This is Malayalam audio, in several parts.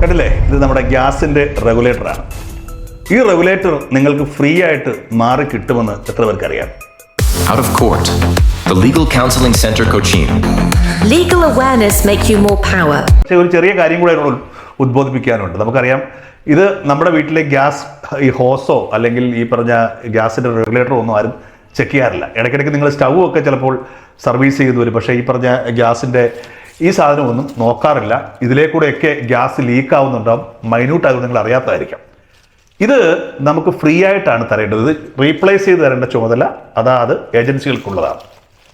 കണ്ടില്ലേ ഇത് നമ്മുടെ ഗ്യാസിന്റെ റെഗുലേറ്ററാണ് ഈ റെഗുലേറ്റർ നിങ്ങൾക്ക് ഫ്രീ ആയിട്ട് മാറി കിട്ടുമെന്ന് എത്ര പേർക്ക് അറിയാം Out of court. The Legal Counseling Center Cochin. Legal awareness make you more power. പക്ഷേ ഒരു ചെറിയ കാര്യം കൂടെ അതിനോട് ഉദ്ബോധിപ്പിക്കാനുണ്ട് നമുക്കറിയാം ഇത് നമ്മുടെ വീട്ടിലെ ഗ്യാസ് ഈ ഹോസോ അല്ലെങ്കിൽ ഈ പറഞ്ഞ ഗ്യാസിന്റെ റെഗുലേറ്ററോ ഒന്നും ആരും ചെക്ക് ചെയ്യാറില്ല ഇടയ്ക്കിടയ്ക്ക് നിങ്ങൾ സ്റ്റൗ ഒക്കെ ചിലപ്പോൾ സർവീസ് ചെയ്തു വരും പക്ഷേ ഈ പറഞ്ഞ ഗ്യാസിന്റെ ഈ സാധനമൊന്നും നോക്കാറില്ല. ഇതിലേക്കൂടെയൊക്കെ ഗ്യാസ് ലീക്ക് ആവുന്നുണ്ടാവും മൈന്യൂട്ട് ആയതുകൊണ്ട് നിങ്ങൾ അറിയാത്തതായിരിക്കാം. ഇത് നമുക്ക് ഫ്രീ ആയിട്ടാണ് തരേണ്ടത്. ഇത് റീപ്ലേസ് ചെയ്ത് തരേണ്ട ചുമതല അതാത് ഏജൻസികൾക്കുള്ളതാണ്.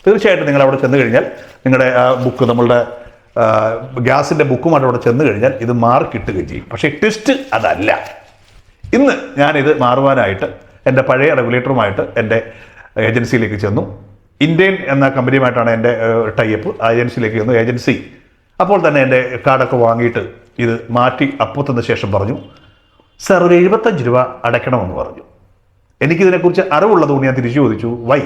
തീർച്ചയായിട്ടും നിങ്ങൾ അവിടെ ചെന്ന് കഴിഞ്ഞാൽ നിങ്ങളുടെ ബുക്ക് നമ്മളുടെ ഗ്യാസിന്റെ ബുക്കുമായിട്ട് അവിടെ ചെന്ന് കഴിഞ്ഞാൽ ഇത് മാർക്ക് കിട്ടുകയും ചെയ്യും. പക്ഷേ ട്വിസ്റ്റ് അതല്ല. ഇന്ന് ഞാനിത് മാറുവാനായിട്ട് എന്റെ പഴയ റെഗുലേറ്ററുമായിട്ട് എന്റെ ഏജൻസിയിലേക്ക് ചെന്നു. ഇന്ത്യൻ എന്ന കമ്പനിയുമായിട്ടാണ് എന്റെ ടൈപ്പ് ഏജൻസിയിലേക്ക് ചെന്നു ഏജൻസി. അപ്പോൾ തന്നെ എന്റെ കാർഡൊക്കെ വാങ്ങിയിട്ട് ഇത് മാറ്റി അപ്പത്തന്ന ശേഷം പറഞ്ഞു സർ ഒരു എഴുപത്തഞ്ച് രൂപ അടയ്ക്കണമെന്ന് പറഞ്ഞു. എനിക്കിതിനെക്കുറിച്ച് അറിവുള്ളതുകൊണ്ട് ഞാൻ തിരിച്ചു ചോദിച്ചു വൈ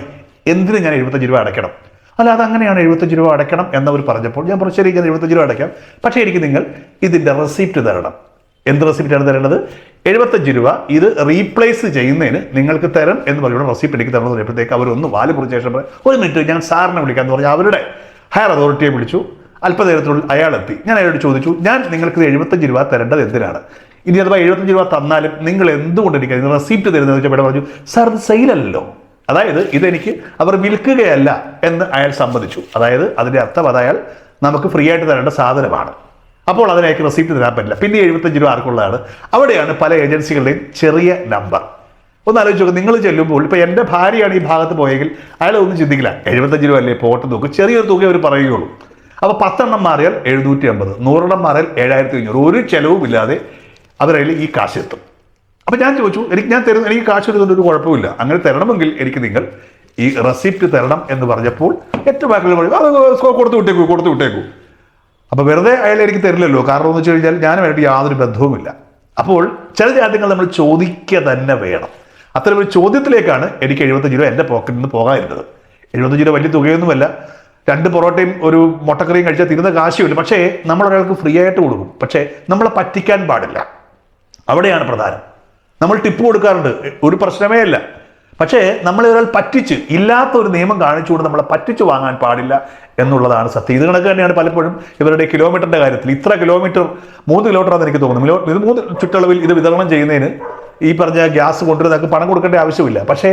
എന്തിന് ഞാൻ എഴുപത്തഞ്ച് രൂപ അടയ്ക്കണം? അല്ല അതങ്ങനെയാണ് എഴുപത്തഞ്ച് രൂപ അടയ്ക്കണം എന്നവർ പറഞ്ഞപ്പോൾ ഞാൻ പറഞ്ഞു ശരി ഞാൻ എഴുപത്തഞ്ച് രൂപ അടയ്ക്കാം. പക്ഷേ എനിക്ക് നിങ്ങൾ ഇതിന്റെ റെസിപ്റ്റ് തരണം. എന്ത് റെസിപ്റ്റാണ് തരേണ്ടത്? എഴുപത്തഞ്ച് രൂപ. ഇത് റീപ്ലേസ് ചെയ്യുന്നതിന് നിങ്ങൾക്ക് തരം എന്ന് പറയുമ്പോൾ റെസിപ്റ്റ് എനിക്ക് തരണം പറയുമ്പോഴത്തേക്ക് അവരൊന്ന് വാൽ പൊറിച്ച ശേഷം ഒരു മിനിറ്റ് ഞാൻ സാറിനെ വിളിക്കാമെന്ന് പറഞ്ഞാൽ അവരുടെ ഹയർ അതോറിറ്റിയെ വിളിച്ചു. അല്പനേരത്തിനുള്ളിൽ അയാൾ എത്തി ഞാൻ അയാളോട് ചോദിച്ചു ഞാൻ നിങ്ങൾക്ക് എഴുപത്തഞ്ച് രൂപ തരേണ്ടത് എന്തിനാണ്? ഇനി അഥവാ എഴുപത്തഞ്ച് രൂപ തന്നാലും നിങ്ങൾ എന്തുകൊണ്ട് എനിക്ക് റെസിപ്റ്റ് തരുന്നത് വെച്ചപ്പോൾ പറഞ്ഞു സാർ ഇത് സെയിലല്ലോ അതായത് ഇതെനിക്ക് അവർ വിൽക്കുകയല്ല എന്ന് അയാൾ സമ്മതിച്ചു. അതായത് അതിന്റെ അർത്ഥം അതായാൽ നമുക്ക് ഫ്രീ ആയിട്ട് തരേണ്ട സാധനമാണ്. അപ്പോൾ അതിനേക്ക് റെസിപ്റ്റ് തരാൻ പറ്റില്ല. പിന്നെ എഴുപത്തഞ്ച് രൂപ ആർക്കുള്ളതാണ്? അവിടെയാണ് പല ഏജൻസികളുടെയും ചെറിയ നമ്പർ ഒന്ന് ആലോചിച്ച് നോക്കുക നിങ്ങൾ ചെല്ലുമ്പോൾ ഇപ്പോൾ എന്റെ ഭാര്യയാണ് ഈ ഭാഗത്ത് പോയെങ്കിൽ അയാൾ ഒന്നും ചിന്തിക്കില്ല. എഴുപത്തഞ്ച് രൂപ അല്ലേ പോട്ട് നോക്കും. ചെറിയൊരു തുക അവർ പറയുകയുള്ളൂ. അപ്പോൾ പത്തെണ്ണം മാറിയാൽ എഴുന്നൂറ്റി അമ്പത് നൂറെണ്ണം മാറിയാൽ ഏഴായിരത്തി അഞ്ഞൂറ് ഒരു ചെലവുമില്ലാതെ അവരതിൽ ഈ കാശ് എത്തും. അപ്പോൾ ഞാൻ ചോദിച്ചു എനിക്ക് ഞാൻ തരുന്ന എനിക്ക് കാശ് എടുക്കുന്ന ഒരു കുഴപ്പമില്ല അങ്ങനെ തരണമെങ്കിൽ എനിക്ക് നിങ്ങൾ ഈ റെസിപ്റ്റ് തരണം എന്ന് പറഞ്ഞപ്പോൾ ഏറ്റവും ബാക്കിൽ പറയും അത് കൊടുത്തു വിട്ടേക്കൂ കൊടുത്തു വിട്ടേക്കൂ. അപ്പോൾ വെറുതെ അയാൾ എനിക്ക് തരില്ലല്ലോ. കാരണം എന്ന് വെച്ച് കഴിഞ്ഞാൽ ഞാനുമായിട്ട് യാതൊരു ബന്ധവുമില്ല. അപ്പോൾ ചില കാര്യങ്ങൾ നമ്മൾ ചോദിക്കുക തന്നെ വേണം. അത്തരം ഒരു ചോദ്യത്തിലേക്കാണ് എനിക്ക് എഴുപത്തഞ്ച് രൂപ എന്റെ പോക്കറ്റിൽ നിന്ന് പോകാതിരുന്നത്. എഴുപത്തഞ്ച് രൂപ വലിയ തുകയൊന്നുമല്ല. രണ്ട് പൊറോട്ടയും ഒരു മുട്ടക്കറിയും കഴിച്ചാൽ തിരുന്ന കാശുമില്ല പക്ഷേ നമ്മൾ ഒരാൾക്ക് ഫ്രീ ആയിട്ട് കൊടുക്കും. പക്ഷേ നമ്മളെ പറ്റിക്കാൻ പാടില്ല. അവിടെയാണ് പ്രധാനം. നമ്മൾ ടിപ്പ് കൊടുക്കാറുണ്ട്. ഒരു പ്രശ്നമേ അല്ല. പക്ഷേ നമ്മളെ ഒരാൾ പറ്റിച്ച് ഇല്ലാത്ത ഒരു നിയമം കാണിച്ചുകൊണ്ട് നമ്മളെ പറ്റിച്ച് വാങ്ങാൻ പാടില്ല എന്നുള്ളതാണ് സത്യം. ഇത് കണക്ക് തന്നെയാണ് പലപ്പോഴും ഇവരുടെ കിലോമീറ്ററിന്റെ കാര്യത്തിൽ. ഇത്ര കിലോമീറ്റർ മൂന്ന് കിലോമീറ്റർ എനിക്ക് തോന്നുന്നു. ഇത് മൂന്ന് ചുറ്റളവിൽ ഇത് വിതരണം ചെയ്യുന്നതിന് ഈ പറഞ്ഞ ഗ്യാസ് കൊണ്ടുവരുന്നതൊക്കെ പണം കൊടുക്കേണ്ട ആവശ്യമില്ല. പക്ഷേ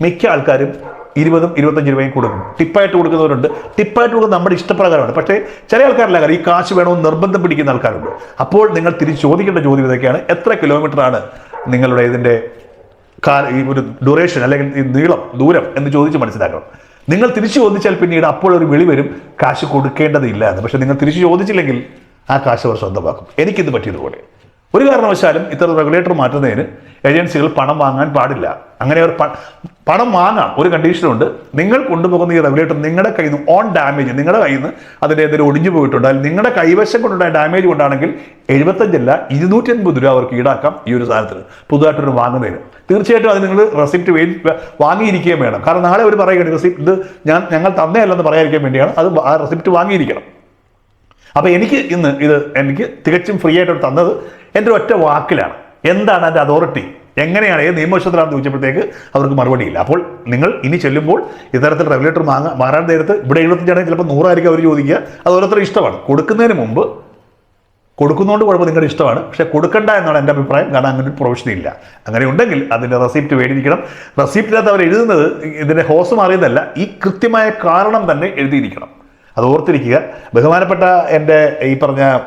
മിക്ക ആൾക്കാരും ഇരുപതും ഇരുപത്തഞ്ച് രൂപയും കൊടുക്കും. ടിപ്പായിട്ട് കൊടുക്കുന്നവരുണ്ട്. ടിപ്പായിട്ട് കൊടുക്കുന്നത് നമ്മുടെ ഇഷ്ടപ്രകാരമാണ്. പക്ഷേ ചില ആൾക്കാരല്ല കാര്യം ഈ കാശ് വേണമെന്ന് നിർബന്ധം പിടിക്കുന്ന ആൾക്കാരുണ്ട്. അപ്പോൾ നിങ്ങൾ തിരിച്ച് ചോദിക്കേണ്ട ചോദ്യം ഇതൊക്കെയാണ്. എത്ര കിലോമീറ്ററാണ് നിങ്ങളുടെ ഇതിന്റെ കാ ഈ ഒരു ഡ്യൂറേഷൻ അല്ലെങ്കിൽ ഈ നീളം ദൂരം എന്ന് ചോദിച്ച് മനസ്സിലാക്കണം. നിങ്ങൾ തിരിച്ചു ചോദിച്ചാൽ പിന്നീട് അപ്പോൾ ഒരു വിളി വരും കാശ് കൊടുക്കേണ്ടതില്ല എന്ന്. പക്ഷെ നിങ്ങൾ തിരിച്ചു ചോദിച്ചില്ലെങ്കിൽ ആ കാശ് അവർ സ്വന്തമാക്കും. എനിക്കിത് പറ്റിയതുപോലെ. ഒരു കാരണവശാലും ഇത്തരം റെഗുലേറ്റർ മാറ്റുന്നതിന് ഏജൻസികൾ പണം വാങ്ങാൻ പാടില്ല. അങ്ങനെ അവർ പണം വാങ്ങാം. ഒരു കണ്ടീഷനുണ്ട് നിങ്ങൾ കൊണ്ടുപോകുന്ന ഈ റെഗുലേറ്റർ നിങ്ങളുടെ കയ്യിൽ നിന്ന് ഓൺ ഡാമേജ് നിങ്ങളുടെ കയ്യിൽ നിന്ന് അതിന്റെ എന്തെങ്കിലും ഒടിഞ്ഞു പോയിട്ടുണ്ട്. നിങ്ങളുടെ കൈവശം കൊണ്ടുണ്ടായ ഡാമേജ് കൊണ്ടാണെങ്കിൽ എഴുപത്തഞ്ചല്ല ഇരുന്നൂറ്റി അൻപത് രൂപ അവർക്ക് ഈടാക്കാം ഈ ഒരു സാധനത്തിന് പുതുതായിട്ടൊരു വാങ്ങുന്നതിന്. തീർച്ചയായിട്ടും അത് നിങ്ങൾ റെസിപ്റ്റ് വേ വാങ്ങിയിരിക്കുകയും വേണം. കാരണം നാളെ അവർ പറയുകയാണ് റെസിപ്റ്റ് ഇത് ഞാൻ ഞങ്ങൾ തന്നെയല്ലെന്ന് പറയാതിരിക്കാൻ വേണ്ടിയാണ്. അത് ആ റെസിപ്റ്റ് വാങ്ങിയിരിക്കണം. അപ്പോൾ എനിക്ക് ഇന്ന് ഇത് എനിക്ക് തികച്ചും ഫ്രീ ആയിട്ട് തന്നത് എന്റെ ഒറ്റ വാക്കിലാണ്. എന്താണ് അതിന്റെ അതോറിറ്റി എങ്ങനെയാണ് ഏത് നിയമവശത്തിലാണെന്ന് ചോദിച്ചപ്പോഴത്തേക്ക് അവർക്ക് മറുപടിയില്ല അപ്പോൾ നിങ്ങൾ ഇനി ചെല്ലുമ്പോൾ ഇത്തരത്തിൽ റെഗുലേറ്റർ മാങ്ങ മാറാൻ നേരത്ത് ഇവിടെ എഴുപത്തഞ്ചാണെങ്കിൽ ചിലപ്പോൾ നൂറായിരിക്കും അവർ ചോദിക്കുക. അത് ഓരോരുത്തർ ഇഷ്ടമാണ്. കൊടുക്കുന്നതിന് മുമ്പ് കൊടുക്കുന്നതുകൊണ്ട് കുഴപ്പം നിങ്ങളുടെ ഇഷ്ടമാണ്. പക്ഷേ കൊടുക്കണ്ട എന്നാണ് എന്റെ അഭിപ്രായം. കാരണം അങ്ങനെ ഒരു പ്രൊവിഷൻ ഇല്ല. അങ്ങനെ ഉണ്ടെങ്കിൽ അതിന്റെ റെസിപ്റ്റ് മേടിയിരിക്കണം റെസിപ്റ്റിനകത്ത് അവർ എഴുതുന്നത് ഇതിന്റെ ഹോസ് മാറിയതല്ല. ഈ കൃത്യമായ കാരണം തന്നെ എഴുതിയിരിക്കണം. അത് ഓർത്തിരിക്കുക. ബഹുമാനപ്പെട്ട എന്റെ ഈ പറഞ്ഞ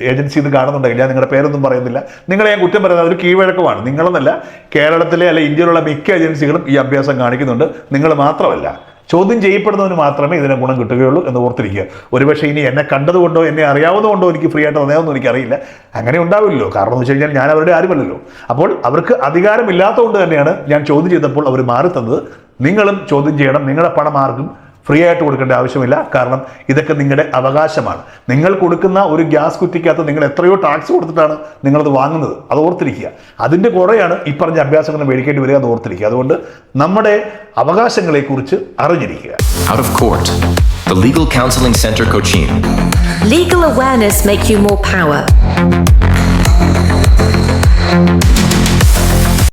ഏജൻസി ഇത് കാണുന്നുണ്ടെങ്കിൽ ഞാൻ നിങ്ങളുടെ പേരൊന്നും പറയുന്നില്ല. നിങ്ങളെ ഞാൻ കുറ്റം പറയുന്നത് അതൊരു കീഴ്വഴക്കമാണ്. നിങ്ങളെന്നല്ല കേരളത്തിലെ അല്ലെ ഇന്ത്യയിലുള്ള മിക്ക ഏജൻസികളും ഈ അഭ്യാസം കാണിക്കുന്നുണ്ട്. നിങ്ങൾ മാത്രമല്ല ചോദ്യം ചെയ്യപ്പെടുന്നവന് മാത്രമേ ഇതിനെ ഗുണം കിട്ടുകയുള്ളൂ എന്ന് ഓർത്തിരിക്കുക. ഒരുപക്ഷെ ഇനി എന്നെ കണ്ടതുകൊണ്ടോ എന്നെ അറിയാവുന്നതുകൊണ്ടോ എനിക്ക് ഫ്രീ ആയിട്ട് തന്നെയൊന്നും എനിക്കറിയില്ല. അങ്ങനെ ഉണ്ടാവില്ലല്ലോ. കാരണം എന്ന് വെച്ച് കഴിഞ്ഞാൽ ഞാൻ അവരുടെ ആരുമല്ലല്ലോ. അപ്പോൾ അവർക്ക് അധികാരമില്ലാത്തതുകൊണ്ട് തന്നെയാണ് ഞാൻ ചോദ്യം ചെയ്തപ്പോൾ അവർ മാറി തന്നത് നിങ്ങളും ചോദ്യം ചെയ്യണം. നിങ്ങളുടെ പണം ആർക്കും ഫ്രീ ആയിട്ട് കൊടുക്കേണ്ട ആവശ്യമില്ല കാരണം ഇതൊക്കെ നിങ്ങളുടെ അവകാശമാണ് നിങ്ങൾ കൊടുക്കുന്ന ഒരു ഗ്യാസ് കുറ്റിക്കകത്ത് നിങ്ങൾ എത്രയോ ടാക്സ് കൊടുത്തിട്ടാണ് നിങ്ങളത് വാങ്ങുന്നത് അത് ഓർത്തിരിക്കുക അതിന്റെ കുറേയാണ് ഈ പറഞ്ഞ അഭ്യാസങ്ങൾ മേടിക്കേണ്ടി വരിക അത് ഓർത്തിരിക്കുക അതുകൊണ്ട് നമ്മുടെ അവകാശങ്ങളെക്കുറിച്ച് അറിഞ്ഞിരിക്കുക Out of court. The Legal Counseling Center Cochin. Legal awareness make you more power. power.